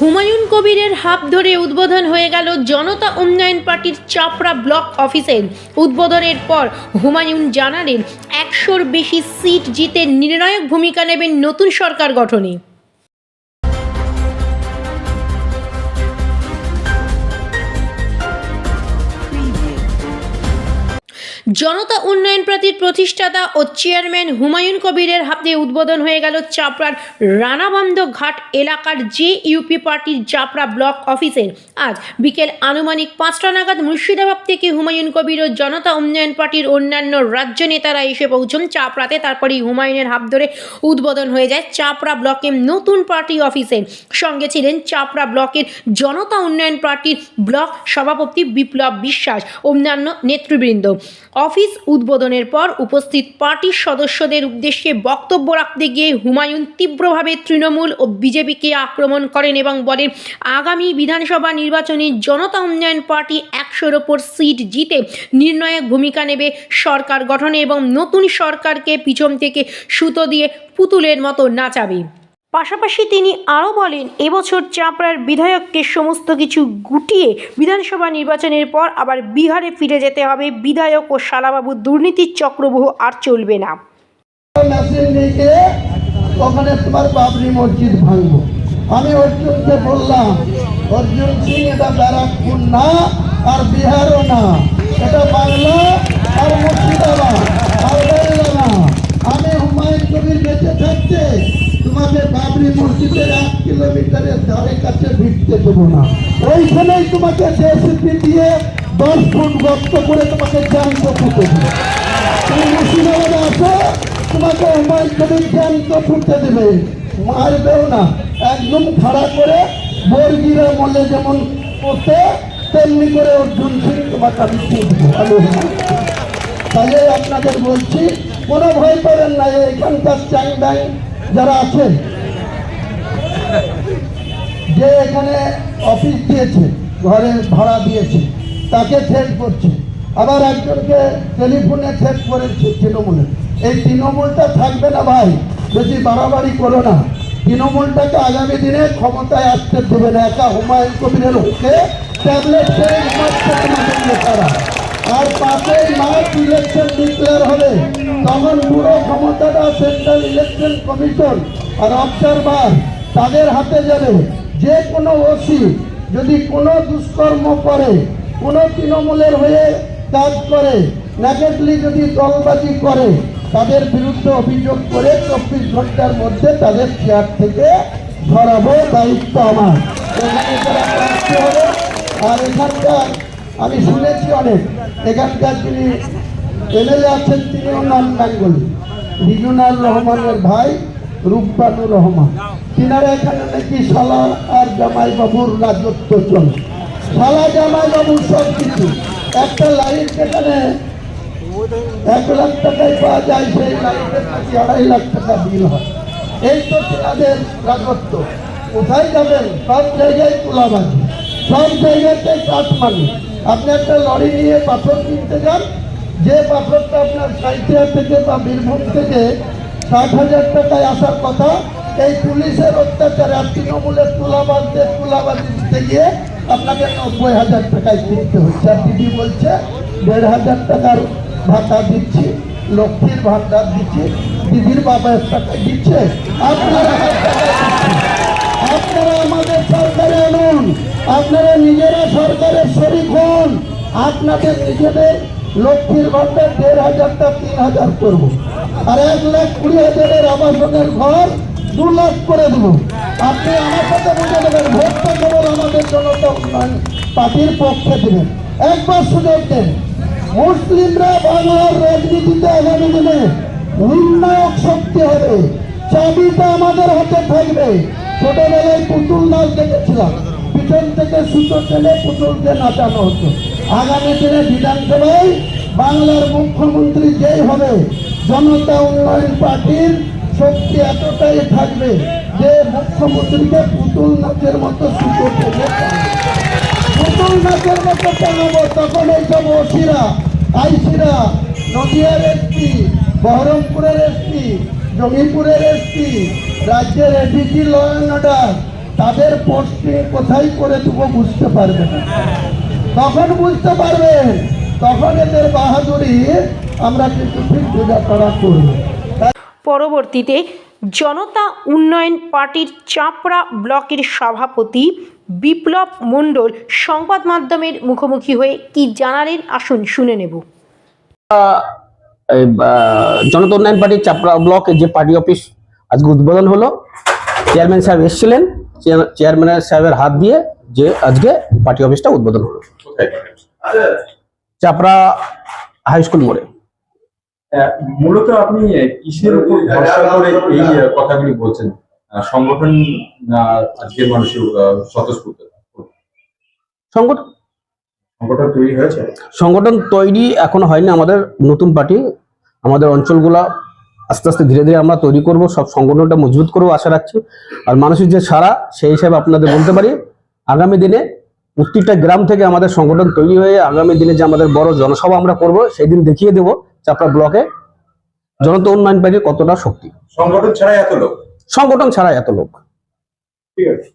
হুমায়ুন কবিরের হাত ধরে উদ্বোধন হয়ে গেল জনতা উন্নয়ন পার্টির চাপড়া ব্লক অফিসের উদ্বোধনের পর হুমায়ুন জানালেন, একশোর বেশি সিট জিতে নির্ণায়ক ভূমিকা নেবেন নতুন সরকার গঠনে। জনতা উন্নয়ন পার্টির প্রতিষ্ঠাতা ও চেয়ারম্যান হুমায়ুন কবিরের হাতে উদ্বোধন হয়ে গেল চাপড়ার রানাবন্ধ ঘাট এলাকার জে ইউপি পার্টির চাপড়া ব্লক অফিসের আজ বিকেল আনুমানিক পাঁচটা নাগাদ মুর্শিদাবাদ থেকে হুমায়ুন কবির ও জনতা উন্নয়ন পার্টির অন্যান্য রাজ্য নেতারা এসে পৌঁছন। চাপড়াতে তারপরেই হুমায়ুনের হাত ধরে উদ্বোধন হয়ে যায় চাপড়া ব্লকের নতুন পার্টি অফিসের সঙ্গে ছিলেন চাপড়া ব্লকের জনতা উন্নয়ন পার্টির ব্লক সভাপতি বিপ্লব বিশ্বাস। অন্যান্য নেতৃবৃন্দ। অফিস উদ্বোধনের পর উপস্থিত পার্টির সদস্যদের উদ্দেশ্যে বক্তব্য রাখতে গিয়ে হুমায়ুন তীব্রভাবে তৃণমূল ও বিজেপিকে আক্রমণ করেন এবং বলেন, আগামী বিধানসভা নির্বাচনে জনতা উন্নয়ন পার্টি একশোর ওপর সিট জিতে নির্ণায়ক ভূমিকা নেবে সরকার গঠনে এবং নতুন সরকারকে পিছন থেকে সুতো দিয়ে পুতুলের মতো নাচাবে। পাশাপাশি তিনি আরও বলেন, এবছর চাপড়ার বিধায়ককে সমস্ত কিছু গুটিয়ে বিধানসভা নির্বাচনের পর আবার বিহারে ফিরে যেতে হবে। বিধায়ক ও শালাবাবু দুর্নীতির চক্রবহ আর চলবে না। ওখানে তোমার বাবরি মসজিদ ভাঙবো। আমি অর্জুনকে বললাম, অর্জুন সিং, এটা ব্যারাকপুর না আর বিহারও না। মসজিদের এক কিলোমিটারের ধারে কাছে ভিড়তে দেবো না। ওইখানেই তোমাকে জেসিপি দিয়ে দশ ফুট গর্ত করে তোমাকে জ্যান্ত ফুটে দেবো। তুমি মুর্শিদাবাদে আসো, তোমাকে হুমায়ুন কবির জ্যান্ত ফুটতে দেবে। মারবেও না। একদম খাড়া করে বর্গিরা মলে যেমন করতে, তেমনি করে অর্জুন সিং তোমাকে আমি ফুটবো হুমায়ুন আপনাদের বলছি, কোনো ভয় করেন না এখানকার চ্যাং যারা আছেন যে এখানে অফিস দিয়েছে, ঘরে ভাড়া দিয়েছে, তাকে থ্রেট করছে। আবার একজনকে টেলিফোনে থ্রেট করেছে তৃণমূলে। এই তৃণমূলটা থাকবে না ভাই, বেশি বাড়াবাড়ি করো না। তৃণমূলটাকে আগামী দিনে ক্ষমতায় আসতে দেবে না, একা হুমায়ুন কবিরের হকে ট্যাবলেট আর পাঁচই মার্চ ইলেকশন ডিক্লেয়ার হবে, তখন পুরো ক্ষমতাটা সেন্ট্রাল ইলেকশন কমিশন আর অবজারভার তাদের হাতে যাবে। যে কোনো ওসি যদি কোনো দুষ্কর্ম করে, কোনো তৃণমূলের হয়ে কাজ করে নেগেটলি যদি দলবাজি করে, তাদের বিরুদ্ধে অভিযোগ করে চব্বিশ ঘণ্টার মধ্যে তাদের চেয়ার থেকে ধরাবো দায়িত্ব আমার। আর এখানকার আমি শুনেছি অনেক, এখানকার যিনি এমএলএ আছেন, তিনিও নন বেঙ্গলি। রিজুনাল রহমানের ভাই রূপবানুর রহমান। তিনারা এখানে নাকি শালা আর জামাই বাবুর রাজত্ব চলে শালা, জামাই বাবুর সব কিছু একটা লাইট যেখানে এক লাখ টাকায় পাওয়া যায়, সেই লাইটের আড়াই লাখ টাকা বিল হয়। এই তো তিনাদের রাজত্ব। কোথায় যাবেন? সব জায়গায় তোলাবাজি। সব জায়গাতে কাঠমানি আপনি একটা লরি নিয়ে পাথর কিনতে যান। যে পাথরটা আপনার সাঁইথিয়া থেকে বা বীরভূম থেকে ষাট হাজার টাকায় আসার কথা, এই পুলিশের অত্যাচারে আর তৃণমূলের তুলাবাজদের তুলাবাজি দিতে গিয়ে আপনাকে নব্বই হাজার টাকায় কিনতে হচ্ছে। আর দিদি বলছে, দেড় হাজার টাকার ভাতা দিচ্ছি, লক্ষ্মীর ভান্ডার দিচ্ছি, দিদির বাবা টাকা দিচ্ছে, আপনারা আপনারা আমাদের সরকারে আনুন, আপনারা নিজেরা সরকারের শরিক হন, আপনাদের নিজেদের লক্ষ্মীর ভান্ডার দেড় হাজারটা তিন হাজার করব। আর এক লাখ কুড়ি হাজারের আবাসনের ঘর দু লাখ করে দেব। আপনি আমার সাথে বুঝে দেবেন ভোটটা কেবল আমাদের জনতা উন্নয়ন পার্টির পক্ষে দেবেন। একবার সুযোগ দেন। মুসলিমরা বাংলার রাজনীতিতে আগামী দিনে নির্ণায়ক শক্তি হবে। চাবিটা আমাদের হাতে থাকবে। ছোটবেলায় পুতুল নাচ দেখেছিলাম। পিছন থেকে সুতো টেনে পুতুলকে নাচানো হতো। আগামী দিনে বিধানসভায় বাংলার মুখ্যমন্ত্রী যেই হবে জনতা উন্নয়ন পার্টির শক্তি এতটাই থাকবে যে মুখ্যমন্ত্রীকে পুতুল নাচের মতো সুতো পুতুল নাচের মতো টানাবো, তখন এইসব ওসিরা, আইসিরা, নদিয়ার এসপি বহরমপুরের এসপি জঙ্গিপুরের এসপি রাজ্যের এডিজি ল তাদের পোস্টিং কোথায় করে দেবো বুঝতে পারবে না। তখন বুঝতে পারবেন, তখন এদের বাহাদুরি আমরা কিন্তু ঠিক বোঝাপড়া করব। পরবর্তীতে জনতা উন্নয়ন পার্টির চাপড়া ব্লকের সভাপতি বিপ্লব মণ্ডল সংবাদ মাধ্যমের মুখোমুখি হয়ে কি জানালেন? আসুন শুনে নেব। জনতা উন্নয়ন পার্টির চাপড়া ব্লকে যে পার্টি অফিস আজকে উদ্বোধন হলো চেয়ারম্যান সাহেব এসেছিলেন চেয়ারম্যান সাহেবের হাত দিয়ে যে আজকে পার্টি অফিসটা উদ্বোধন হলো। চাপড়া হাই স্কুল মোড়ে। মূলত আপনি কিসের উপর ভরসা করে এই কথাগুলি বলছেন? সংগঠন আজকের মানুষের স্বতঃস্ফূর্ত। সংগঠন সংগঠন তৈরি হয়েছে? সংগঠন তৈরি এখনও হয়নি আমাদের নতুন পার্টি। আমাদের অঞ্চলগুলা আস্তে আস্তে ধীরে ধীরে আমরা তৈরি করব সব সংগঠনটা মজবুত করব আশা রাখছি। আর মানুষের যে সারা সেই হিসাবে আপনাদের বলতে পারি আগামী দিনে প্রত্যেকটা গ্রাম থেকে আমাদের সংগঠন তৈরি হয়ে আগামী দিনে যে আমাদের বড় জনসভা আমরা করব সেই দিন দেখিয়ে দেবো। চাপড়া ব্লকে জনতা উন্নয়ন ব্যাংকে কতটা শক্তি? সংগঠন ছাড়া এত লোক? সংগঠন ছাড়া এত লোক। ঠিক আছে।